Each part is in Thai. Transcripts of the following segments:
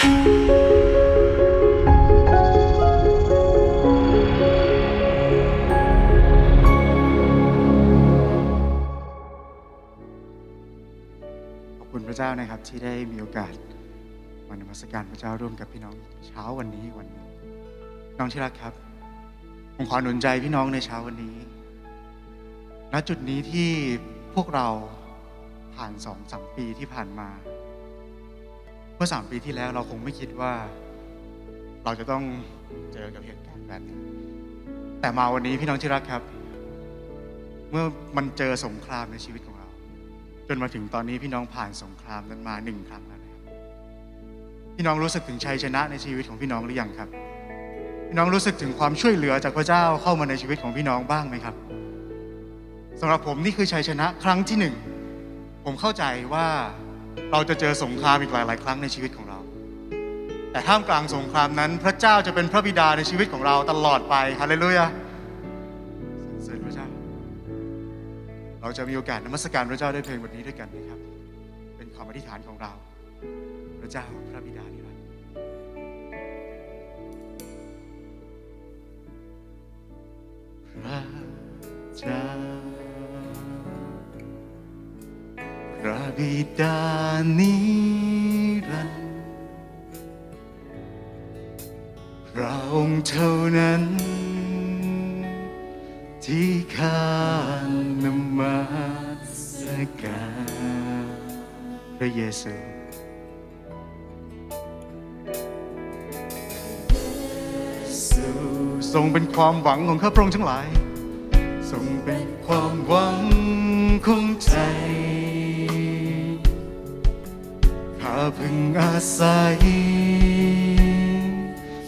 ขอบคุณพระเจ้านะครับที่ได้มีโอกาสมานมัสการพระเจ้าร่วมกับพี่น้องเช้าวันนี้วันนี้น้องที่รักครับผมขอหนุนใจพี่น้องในเช้าวันนี้ ณ จุดนี้ที่พวกเราผ่านสองสามปีที่ผ่านมา มื่อสามปีที่แล้วเราคงไม่คิดว่า เราจะต้องเจอกับเหตุการณ์แบบนี้ แต่มาวันนี้พี่น้องที่รักครับ เมื่อมันเจอสงครามในชีวิตของเรา จนมาถึงตอนนี้พี่น้องผ่านสงครามนั้นมาหนึ่งครั้งแล้วนะครับพี่น้องรู้สึกถึงชัยชนะในชีวิตของพี่น้องหรือยังครับ พี่น้องรู้สึกถึงความช่วยเหลือจากพระเจ้าเข้ามาในชีวิตของพี่น้องบ้างไหมครับสำหรับผมนี่คือชัยชนะครั้งที่หนึ่งผมเข้าใจว่า เราจะเจอสงครามอีกหลาย ๆ ครั้งในชีวิตของเรา แต่ท่ามกลางสงครามนั้น พระเจ้าจะเป็นพระบิดาในชีวิตของเราตลอดไปฮาเลลูยาสรรเสริญพระเจ้า เราจะมีโอกาสนมัสการพระเจ้าด้วยเพลงบทนี้ด้วยกันนะครับ เป็นคำอธิษฐานของเรา พระเจ้าพระบิดานิรันดร์พระเจ้า พระบิดานิรันดร์พระองค์เท่านั้น ที่ข้านมัสการพระเยซูทรงเป็นความหวังของข้าพระองค์ทั้งหลาย ทรงเป็นความหวังของใจาพึงอาศัย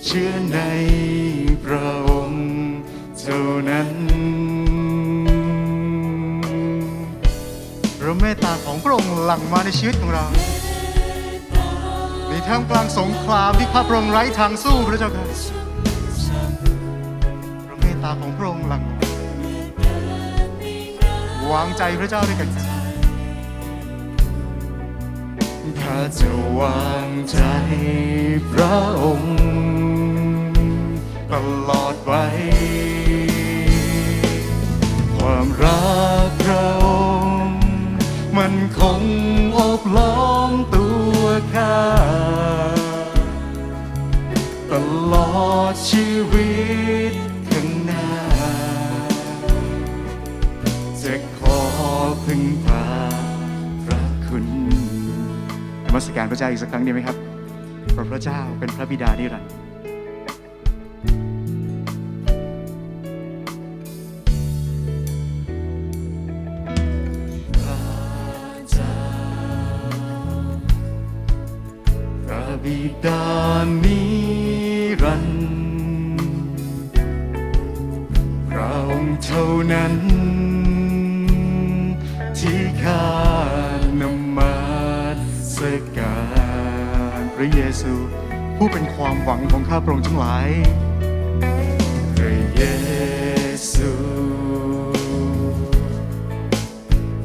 เชื่อในพระองค์เท่านั้น พระเมตตาของพระองค์หลั่งมาในชีวิตของเรา ในท่ามกลางสงครามที่ข้าพระองค์ไร้ทางสู้พระเจ้าค่ะพระเมตตาของพระองค์หลั่งมาวางใจพระเจ้าด้วยกันครับ ข้าจะวางใจพระองค์ตลอดไป ความรักพระองค์มันคงอบล้อมตัวข้าตลอดชีวิตข้างหน้า จะขอพึ่งพา มัสการพระเจ้าอีกสักครั้งดีไหมครับเพราะพระเจ้าเป็นพระบิดานิรันดร์ ของข้าพระองค์ทั้งหลายพระเยซู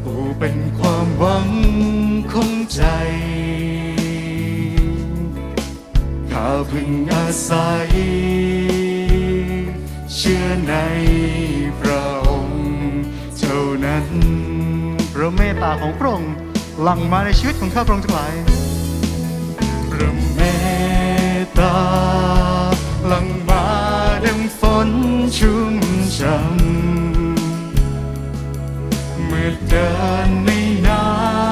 ผู้เป็นความหวังของใจข้าพึงอาศัย เชื่อในพระองค์เท่านั้น พระเมตตาของพระองค์หลั่งมาในชีวิตของข้าพระองค์ทั้งหลาย ตาหลังมาดังฝนชุ่มช่ำเมื่อเดินในน้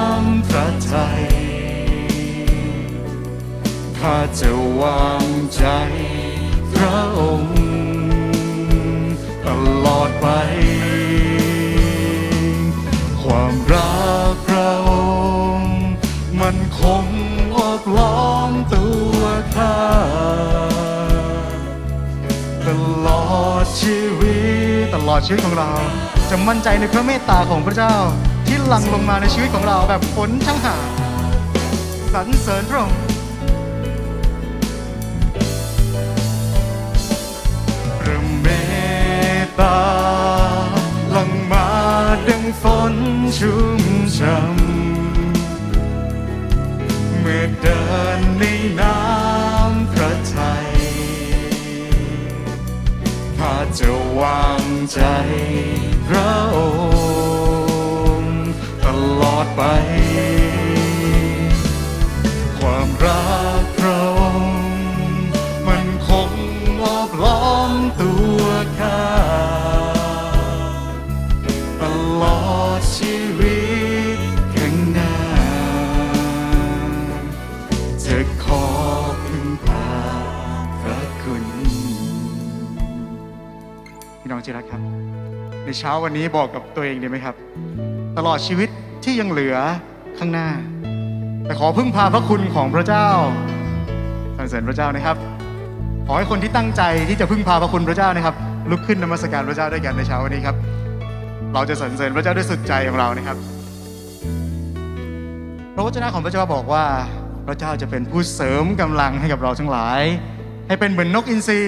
ำพระทัยข้าจะวางใจพระองค์ ตลอดไป ตัวข้าตลอดชีวิตตลอดชีวิตของเรา จะมั่นใจในพระเมตตาของพระเจ้าที่หลั่งลงมาในชีวิตของเราแบบฝนช่างหาสรรเสริญพระองค์พระเมตตาหลั่งมาดังฝนชุ่มช่ำเมื่อเดินในน้ำ จะวางใจพระองค์ตลอดไป ความรัก พี่น้องที่รักครับ ในเช้าวันนี้บอกกับตัวเองดีไหมครับ ตลอดชีวิตที่ยังเหลือข้างหน้า แต่ขอพึ่งพาพระคุณของพระเจ้าสรรเสริญพระเจ้านะครับ ขอให้คนที่ตั้งใจที่จะพึ่งพาพระคุณพระเจ้านะครับ ลุกขึ้นนมัสการพระเจ้าด้วยกันในเช้าวันนี้ครับ เราจะสรรเสริญพระเจ้าด้วยสุดใจของเรานะครับ พระวจนะของพระเจ้าบอกว่า พระเจ้าจะเป็นผู้เสริมกำลังให้กับเราทั้งหลาย ให้เป็นเหมือนนกอินทรี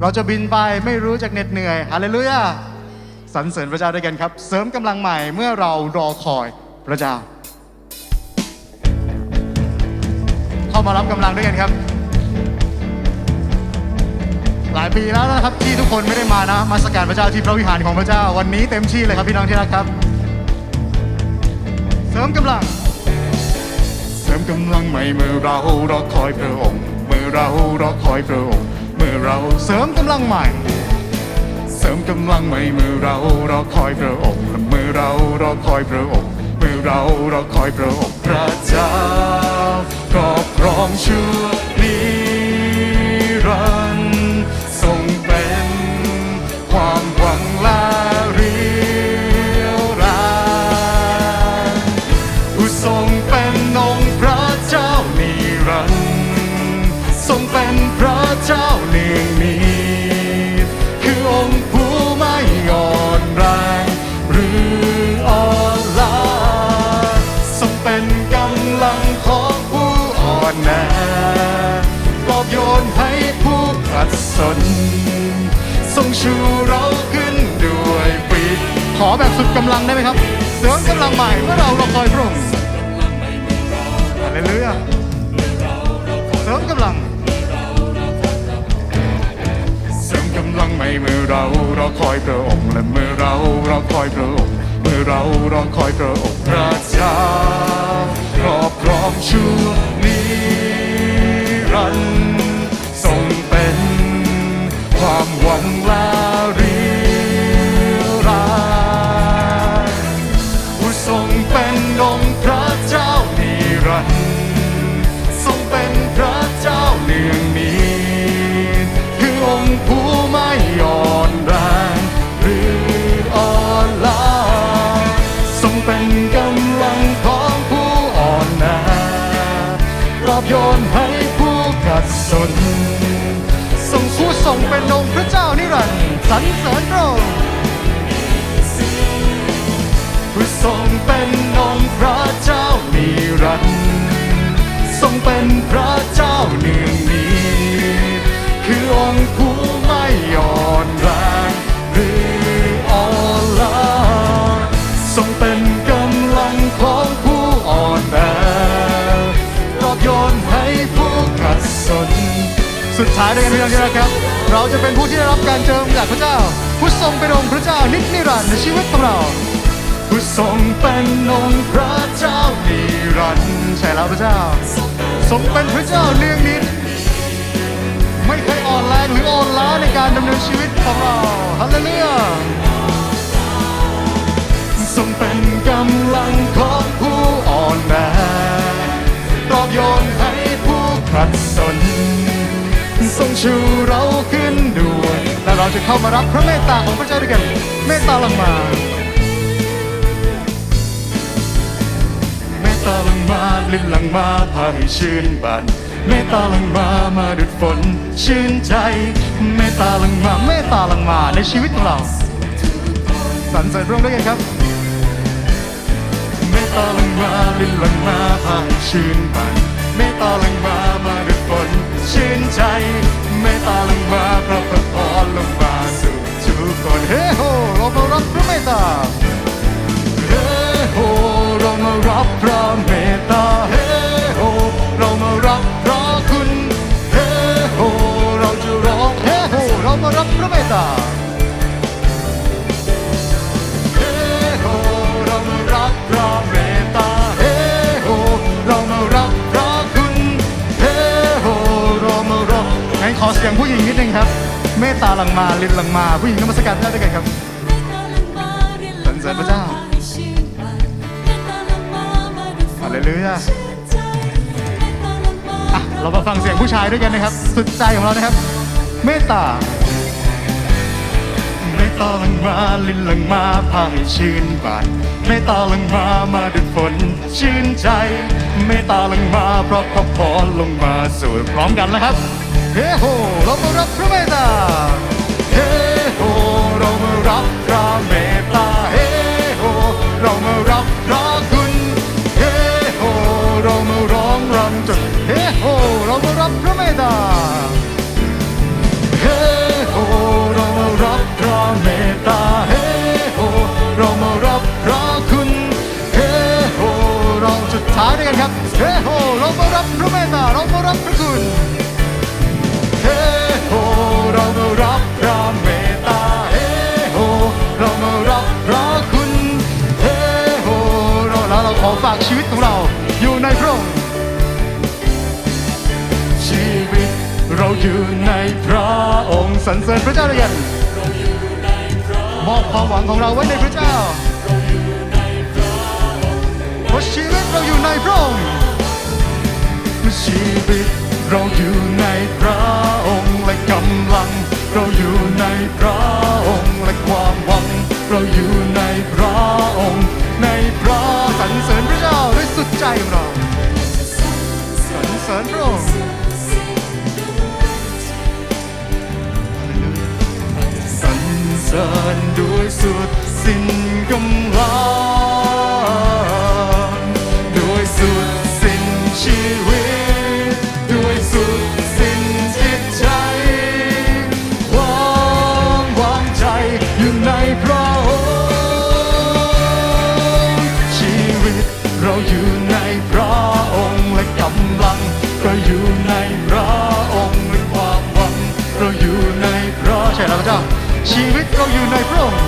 เราจะบินไปไม่รู้จักเหน็ดเหนื่อยฮาเลลูยาสรรเสริญพระเจ้าด้วยกันครับ เสริมกำลังใหม่เมื่อเรารอคอยพระเจ้า เข้ามารับกำลังด้วยกันครับ หลายปีแล้วนะครับที่ทุกคนไม่ได้มานะ มาสการพระเจ้าที่พระวิหารของพระเจ้า วันนี้เต็มที่เลยครับพี่น้องที่รักครับ เสริมกำลัง เสริมกำลังใหม่เมื่อเรารอคอยพระองค์ เมื่อเรารอคอยพระองค์ เมื่อเราเสริมกำลังใหม่ เสริมกำลังใหม่เมื่อเรารอคอยพระองค์และเมื่อเรารอคอยพระองค์เมื่อเรารอคอยพระองค์พระเจ้าก็พร้อมช่วยดี ชูเราขึ้นด้วยปีกขอแบบสุดกำลังได้ไหมครับ เสริมกำลังใหม่เมื่อเรารอคอยพระองค์ฮาเลลูยาเสริมกำลัง เสริมกำลังใหม่เมื่อเรารอคอยพระองค์และเมื่อเรารอคอยพระองค์เมื่อเรารอคอยพระองค์พระเจ้ารอบครองชั่วนิ หวังแล้ว เป็นองค์พระเจ้านิรันดร์สรรเสริญพระองค์ผู้ทรงเป็นองค์พระเจ้านิรันดร์ทรงเป็นพระเจ้าเนืองนิดคือองค์ผู้ไม่อ่อนแรงหรืออ่อนล้าทรงเป็นกำลังของผู้อ่อนแอปลอบโยนให้ผู้ขัดสน สุดท้ายได้กันพี่น้องที่รักครับ เราจะเป็นผู้ที่ได้รับการเจิมจากพระเจ้า ผู้ทรงเป็นองค์พระเจ้านิจนิรันดร์ในชีวิตของเรา ผู้ทรงเป็นองค์พระเจ้านิรันดร์ใช่แล้วพระเจ้าทรงเป็นพระเจ้าเนืองนิดไม่เคยอ่อนแรงหรืออ่อนล้าในการดำเนินชีวิตของเราฮาเลลูยาทรงเป็นกำลังของผู้อ่อนแอปลอบโยนให้ผู้ขัดสนทรงชูเรา จะเข้ามารับพระเมตตาของพระเจ้าด้วยกัน เมตตาลงมา เมตตาลงมาลิ้นลังมาพาให้ชื่นบานเมตตาลงมามาดุดฝนชื่นใจ เมตตาลงมา เมตตาลงมาในชีวิตของเราสรรเสริญระองค์ด้วยกันครับ เมตตาลงมาลิ้นลังมาพาให้ชื่นบานเมตตาลงมามาดุดฝนชื่นใจ เมตตาลงมาพระประพรลงมาสู่ทุกคนเฮ้โฮเรามารับพระเมตตา ยงผู้หญิงนิดนึงครับ เมตตาหลังมาลินหลังมา ผู้หญิงนมัสการพระเจ้าด้วยกันครับสรรเสริญพระเจ้าฮาเลลูยาอะเรามาฟังเสียงผู้ชายด้วยกันนะครับ สุดใจของเรานะครับ เมตตาเมตตาหลังมาลินหลังมาพาให้ชื่นบานเมตตาหลังมามาดุดฝนชื่นใจ เมตตาหลังมาเพราะพระพรลงมาสู่พร้อมกันแล้วครับ เฮ้โหเรามารับพระเมตตาเฮ้โหเรามารับพระเมตตาเฮ้โหเรามารับพระคุณเฮ้โหเรามาร้องรำจนเฮ้โหเรามารับพระเมตตาเฮ้โหเรามารับพระเมตตาเฮ้โหเรามารับพระคุณเฮ้โหเราสุดท้ายด้วยกันครับเฮ้โห ชีวิตของเราอยู่ในพระองค์ชีวิตเราอยู่ในพระองค์สรรเสริญพระเจ้าด้วยกันมอบความหวังของเราไว้ในพระเจ้าเพราะชีวิตเราอยู่ในพระองค์ชีวิตเราอยู่ในพระองค์และกำลัง เราอยู่ในพระองค์และความหวัง เราอยู่ในพระองค์ ในพระสรรเสริญพระเจ้าด้วยสุดใจของเราสรรเสริญพระองค์สรรเสริญด้วยสุดสิ้นกำลัง ชีวิตเราอยู่ในพระองค์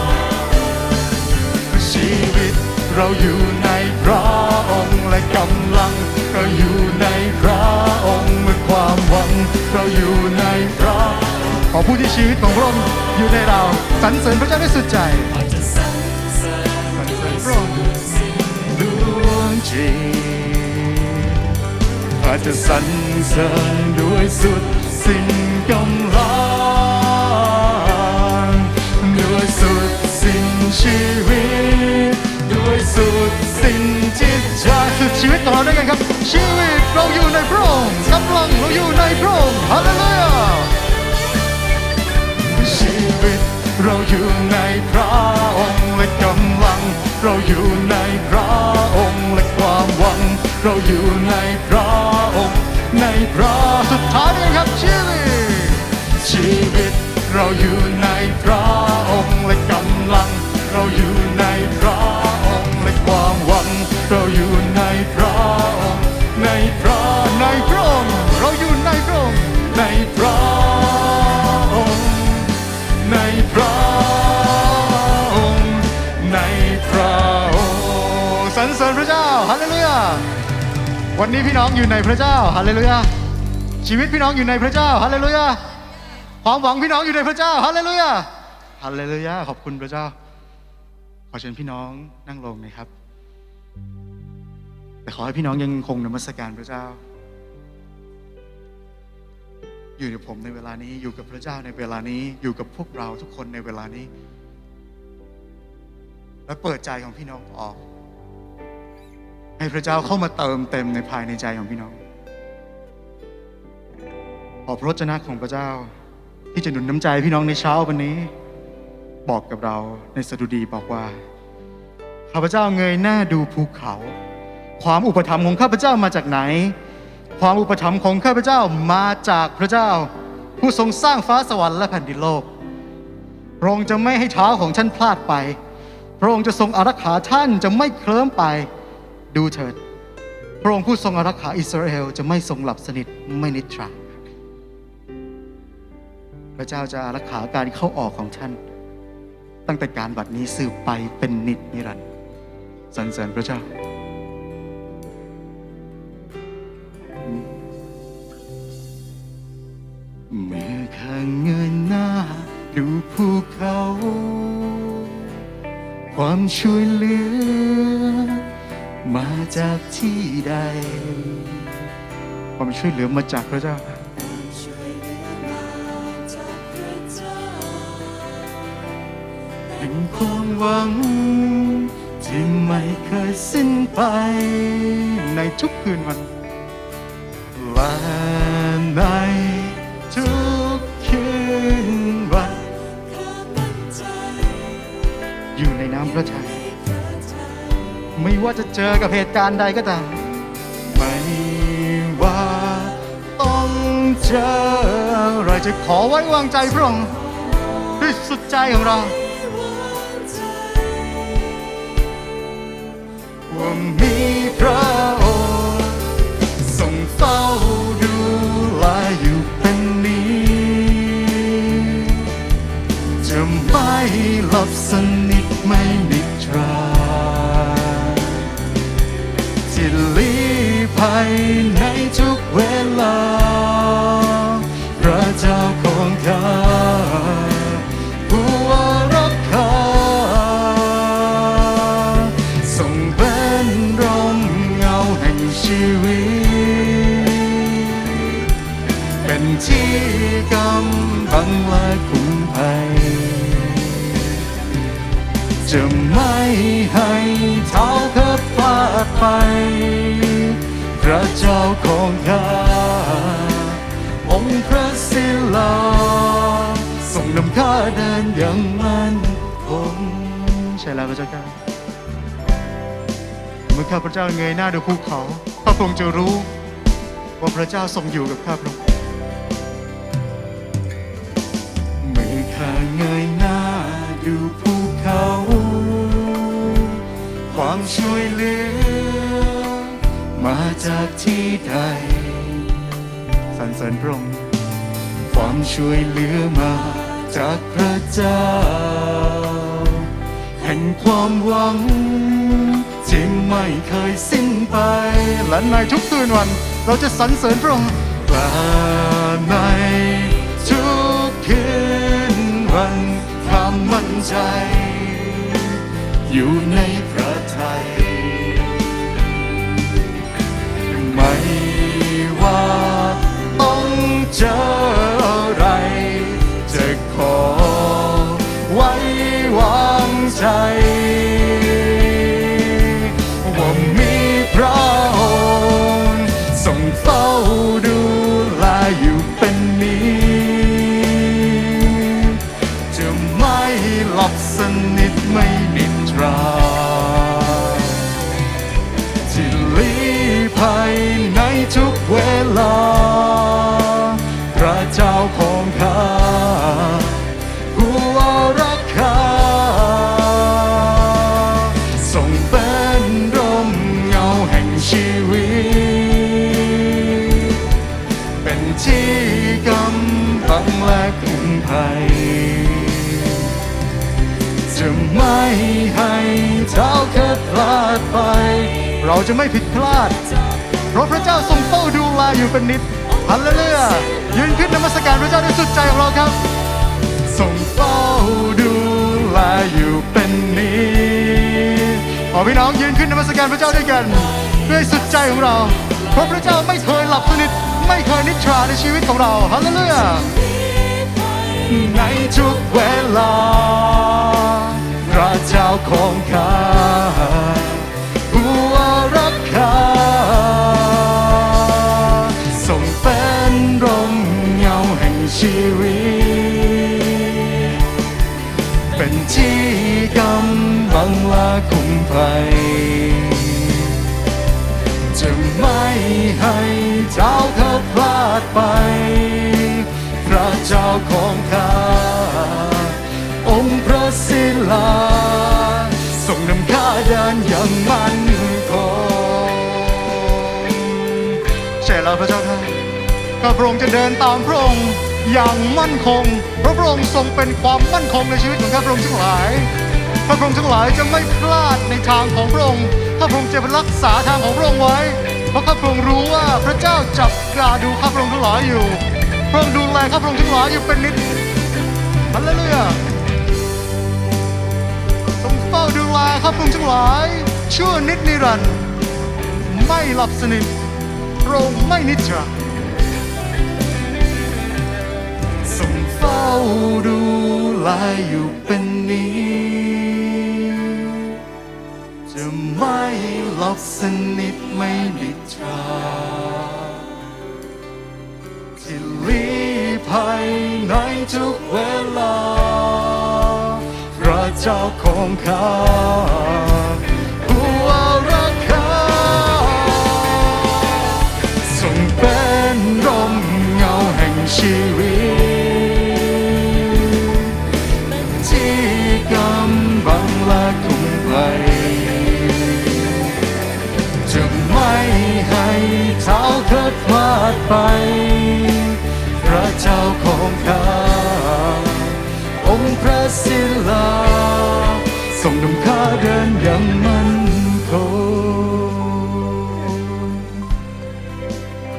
ชีวิตเราอยู่ในพระองค์และกำลัง เราอยู่ในพระองค์เมื่อความหวัง เราอยู่ในพระขอผู้ที่ชีวิตของพระองค์อยู่ในเราสรรเสริญพระเจ้าด้วยสุดใจสรรเสริญพระองค์ดวงจิตอาจจะสรรเสริญด้วยสุดสิ้นกำลัง ชีวิต ด้วยสุดสิ้นจิตใจสุดชีวิตของเราด้วยกันครับ ชีวิตเราอยู่ในพระองค์กำลังเราอยู่ในพระองค์ฮาเลลูยาชีวิตเราอยู่ในพระองค์และกำลัง เราอยู่ในพระองค์และความหวัง เราอยู่ในพระองค์ในพระสุดท้ายด้วยครับชีวิตชีวิตเราอยู่ในพระองค์และกำลัง เราอยู่ในพระองค์และความหวัง เราอยู่ในพระองค์ในพระในพระองค์เราอยู่ในพระองค์ในพระองค์ในพระองค์ในพระองค์สรรเสริญพระเจ้าฮาเลลูยาวันนี้พี่น้องอยู่ในพระเจ้าฮาเลลูยาชีวิตพี่น้องอยู่ในพระเจ้าฮาเลลูยาความหวังพี่น้องอยู่ในพระเจ้าฮาเลลูยาฮาเลลูยาขอบคุณพระเจ้า ขอเชิญพี่น้องนั่งลงนะครับ แต่ขอให้พี่น้องยังคงนมัสการพระเจ้า อยู่กับผมในเวลานี้อยู่กับพระเจ้าในเวลานี้อยู่กับพวกเราทุกคนในเวลานี้ และเปิดใจของพี่น้องออก ให้พระเจ้าเข้ามาเติมเต็มในภายในใจของพี่น้องขอพระวจนะของพระเจ้า ที่จะหนุนน้ำใจพี่น้องในเช้าวันนี้ บอกกับเราในสดุดีบอกว่าข้าพเจ้าเงยหน้าดูภูเขา ความอุปถัมภ์ของข้าพเจ้ามาจากไหน ความอุปถัมภ์ของข้าพเจ้ามาจากพระเจ้า ผู้ทรงสร้างฟ้าสวรรค์และแผ่นดินโลกพระองค์จะไม่ให้เท้าของท่านพลาดไป พระองค์จะทรงอารักขาท่านจะไม่เคลิ้มไป ดูเถิด พระองค์ผู้ทรงอารักขาอิสราเอลจะไม่ทรงหลับสนิทไม่นิทราพระเจ้าจะอารักขาการเข้าออกของท่าน ตั้งแต่การบัดนี้สืบไปเป็นนิจนิรันดร์สรรเสริญพระเจ้า เมื่อข้างเงยหน้าดูภูเขา ความช่วยเหลือ มาจากที่ใด ความช่วยเหลือมาจากพระเจ้า งความหวัง ที่ไม่เคยสิ้นไป ในทุกคืนวันและในทุกคืนวันอยู่ในน้ำพระทัยไม่ว่าจะเจอกับเหตุการณ์ใดก็ตามไม่ว่าต้องเจออะไรจะขอไว้วางใจพระองค์ด้วยสุดใจของเรา ว่ามี ที่กำบังและคุ้มภัยจะไม่ให้เท้าข้าพลาดไป พระเจ้าของข้าองค์พระศิลาทรงนำข้าเดินอย่างมั่นคงใช่แล้วพระเจ้าค่ะเมื่อข้าพระเจ้าเงยหน้าดูภูเขาข้าพระองค์จะรู้ว่าพระเจ้าทรงอยู่กับข้าพระองค์ ข้าเงยหน้าดูภูเขา ความช่วยเหลือ มาจากที่ใดสรรเสริญพระองค์ความช่วยเหลือมาจากพระเจ้า แห่งความหวังที่ไม่เคยสิ้นไป และในทุกคืนวัน เราจะสรรเสริญพระองค์และใน ใจ อยู่ในพระทัยไม่ว่าต้องเจอ จะไม่ผิดพลาด เพราะพระเจ้าทรงเฝ้าดูแลอยู่เป็นนิดฮัลเลลูยายืนขึ้นนมัสการพระเจ้าด้วยสุดใจของเราครับทรงเฝ้าดูแลอยู่เป็นนิดขอพี่น้องยืนขึ้นนมัสการพระเจ้าด้วยกันด้วยสุดใจของเราเพราะพระเจ้าไม่เคยหลับสนิทไม่เคยนิทราในชีวิตของเราฮัลเลลูยาในทุกเวลาพระเจ้าของข้า คุ้มภัยจะไม่ให้เจ้าข้าพลาดไป พระเจ้าของข้า องค์พระศิลาทรงนำข้าเดินอย่างมั่นคงใช่แล้วพระเจ้าค่ะข้าพระองค์จะเดินตามพระองค์อย่างมั่นคง พระพระองค์ทรงเป็นความมั่นคงในชีวิตของข้าพระองค์ทั้งหลาย พระองค์ทั้งหลายจะไม่พลาดในทางของพระองค์ข้าพระองค์จะรักษาทางของพระองค์ไว้ เพราะข้าพระองค์รู้ว่าพระเจ้าจับตาดูข้าพระองค์ทั้งหลายอยู่ พระองค์ดูแลข้าพระองค์ทั้งหลายอยู่เป็นนิดฮัลเลลูยาทรงเฝ้าดูแลข้าพระองค์ทั้งหลายชั่วนิดนิรันดร์ไม่หลับสนิทพระองค์ไม่นิจราทรงเฝ้าดูแลอยู่เป็นนิด ไม่หลับสนิทไม่นิทราที่ลี้ภัยในทุกเวลาพระเจ้าของข้าาดไป พระเจ้าของข้าองค์พระศิลาทรงนำข้าเดินอย่างมั่นคง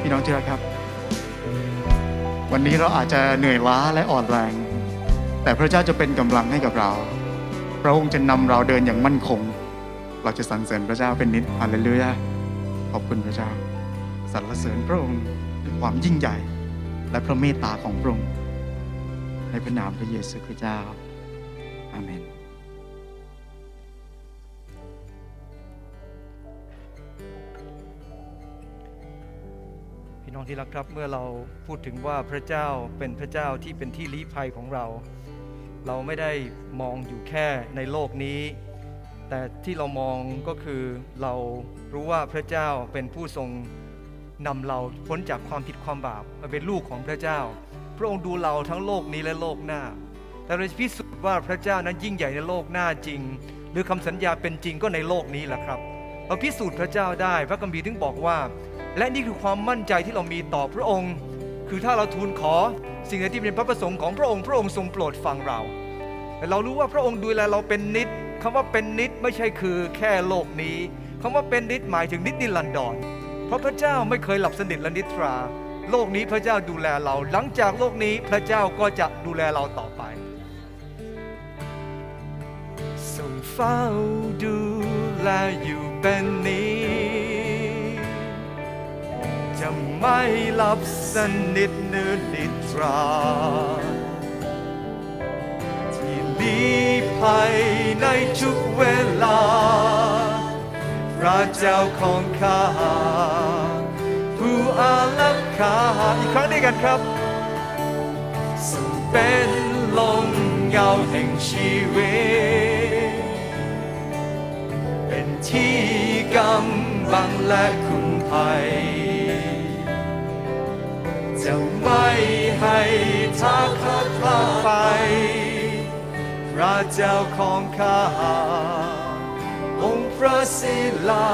พี่น้องที่รักครับ วันนี้เราอาจจะเหนื่อยล้าและอ่อนแรง แต่พระเจ้าจะเป็นกำลังให้กับเรา พระองค์จะนำเราเดินอย่างมั่นคง เราจะสรรเสริญพระเจ้าเป็นนิดฮาเลลูยาขอบคุณพระเจ้า สรรเสริญพระองค์ด้วยความยิ่งใหญ่ และพระเมตตาของพระองค์ในพระนามพระเยซูคริสต์เจ้า อาเมน พี่น้องที่รักครับเมื่อเราพูดถึงว่าพระเจ้าเป็นพระเจ้าที่เป็นที่ลี้ภัยของเรา เราไม่ได้มองอยู่แค่ในโลกนี้ แต่ที่เรามองก็คือเรารู้ว่าพระเจ้าเป็นผู้ทรง นำเราพ้นจากความผิดความบาปมาเป็นลูกของพระเจ้า พระองค์ดูเราทั้งโลกนี้และโลกหน้า แต่เราจะพิสูจน์ว่าพระเจ้านั้นยิ่งใหญ่ในโลกหน้าจริง หรือคำสัญญาเป็นจริงก็ในโลกนี้แหละครับ เราพิสูจน์พระเจ้าได้พระคัมภีร์ถึงบอกว่า และนี่คือความมั่นใจที่เรามีต่อพระองค์ คือถ้าเราทูลขอสิ่งใดที่เป็นพระประสงค์ของพระองค์พระองค์ทรงโปรดฟังเราแต่เรารู้ว่าพระองค์ดูแลเราเป็นนิดคำว่าเป็นนิดไม่ใช่คือแค่โลกนี้คำว่าเป็นนิดหมายถึงนิดนิรันดรเพ ราะพระเจ้าไม่เคยหลับสนิทและนิทรา โลกนี้พระเจ้าดูแลเรา หลังจากโลกนี้พระเจ้าก็จะดูแลเราต่อไปทรงเฝ้าดูแลอยู่เป็นนิดจะไม่หลับสนิทเนื้อนิทรา ที่ลี้ภัยในทุกเวลา พระเจ้าของข้า ผู้อารักขาอีกครั้งด้วยกันครับทรงเป็นลมเงาแห่งชีวิต เป็นที่กำบังและคุ้มภัย จะไม่ให้ท้าข้าพลาดไป พระเจ้าของข้าองค์พระศิลา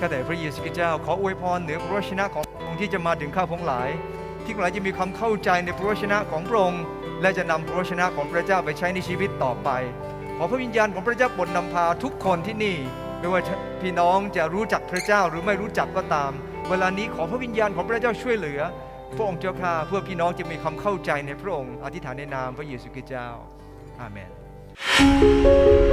ข้าแต่พระเยซูคริสต์เจ้า ขออวยพรเหนือพระวจนะของพระองค์ที่จะมาถึงข้าพงหลาย ที่ทั้งหลายจะมีความเข้าใจในพระวจนะของพระองค์และจะนำพระวจนะของพระเจ้าไปใช้ในชีวิตต่อไป ขอพระวิญญาณของพระเจ้าบนนำพาทุกคนที่นี่ ไม่ว่าพี่น้องจะรู้จักพระเจ้าหรือไม่รู้จักก็ตาม เวลานี้ขอพระวิญญาณของพระเจ้าช่วยเหลือ พระองค์เจ้าข้าเพื่อพี่น้องจะมีความเข้าใจในพระองค์ อธิษฐานในนามพระเยซูคริสต์เจ้าอาเมน